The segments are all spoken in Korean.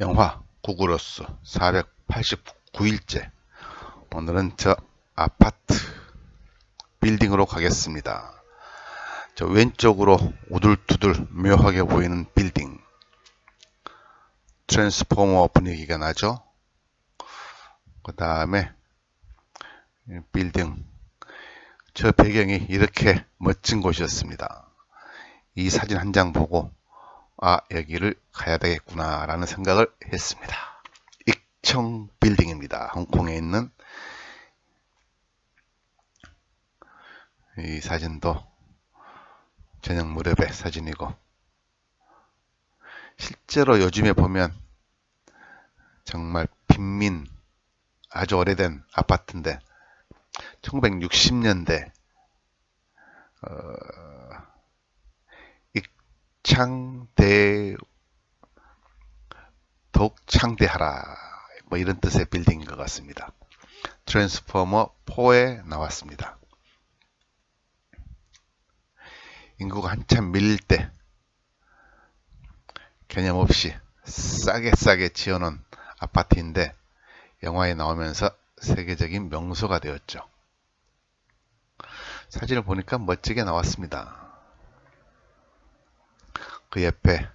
영화 구글어스 489일째 오늘은 저 아파트 빌딩으로 가겠습니다. 저 왼쪽으로 우둘투둘 묘하게 보이는 빌딩 트랜스포머 분위기가 나죠. 그 다음에 빌딩 저 배경이 이렇게 멋진 곳이었습니다. 이 사진 한 장 보고 아 여기를 가야 되겠구나 라는 생각을 했습니다. 익청 빌딩입니다. 홍콩에 있는 이 사진도 저녁 무렵의 사진이고 실제로 요즘에 보면 정말 빈민 아주 오래된 아파트인데 1960년대 어, 창대 더욱 창대하라 뭐 이런 뜻의 빌딩인 것 같습니다. 트랜스포머 4에 나왔습니다. 인구가 한참 밀릴 때 개념 없이 싸게 싸게 지어놓은 아파트인데 영화에 나오면서 세계적인 명소가 되었죠. 사진을 보니까 멋지게 나왔습니다. 그 옆에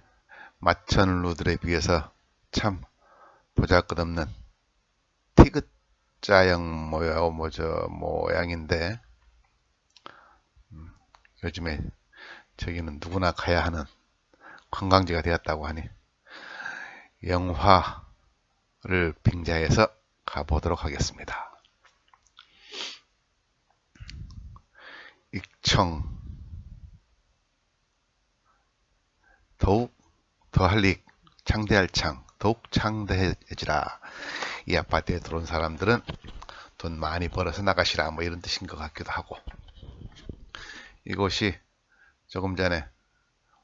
마천루들에 비해서 참 보잘것없는 티그자형 모양 뭐저 모양인데 음, 요즘에 저기는 누구나 가야 하는 관광지가 되었다고 하니 영화를 빙자해서 가보도록 하겠습니다. 익청 더욱 더할리 창대할 창 더욱 창대해지라. 이 아파트에 들어온 사람들은 돈 많이 벌어서 나가시라 뭐 이런 뜻인 것 같기도 하고. 이곳이 조금 전에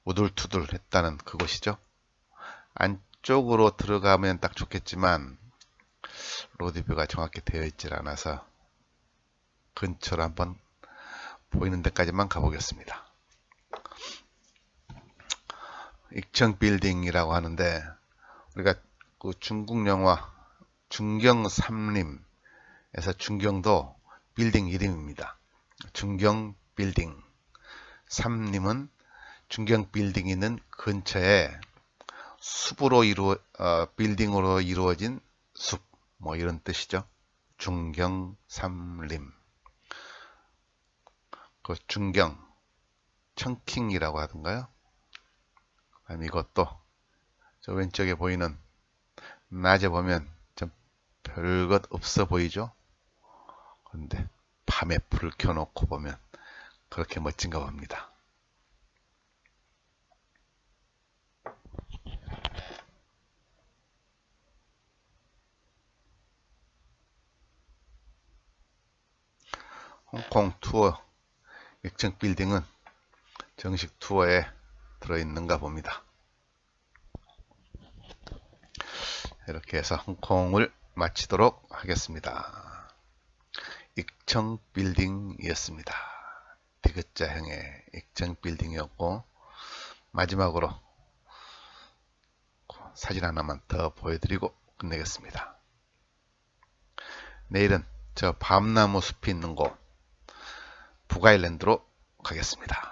우둘투둘 했다는 그곳이죠. 안쪽으로 들어가면 딱 좋겠지만 로드뷰가 정확히 되어 있질 않아서 근처로 한번 보이는 데까지만 가보겠습니다 익청 빌딩이라고 하는데 우리가 그 중국 영화 중경 삼림에서 중경도 빌딩 이름입니다. 중경 빌딩 삼림은 중경 빌딩이 있는 근처에 숲으로 이루어 어, 빌딩으로 이루어진 숲 뭐 이런 뜻이죠. 중경 삼림 그 중경 청킹이라고 하던가요? 그럼 이것도 저 왼쪽에 보이는 낮에 보면 좀 별것 없어 보이죠? 그런데 밤에 불을 켜놓고 보면 그렇게 멋진가 봅니다. 홍콩 투어 액정 빌딩은 정식 투어에 들어있는가 봅니다. 이렇게 해서 홍콩을 마치도록 하겠습니다. 익청 빌딩이었습니다. 디귿자형의 익청 빌딩이었고 마지막으로 사진 하나만 더 보여드리고 끝내겠습니다. 내일은 저 밤나무 숲이 있는 곳 북아일랜드로 가겠습니다.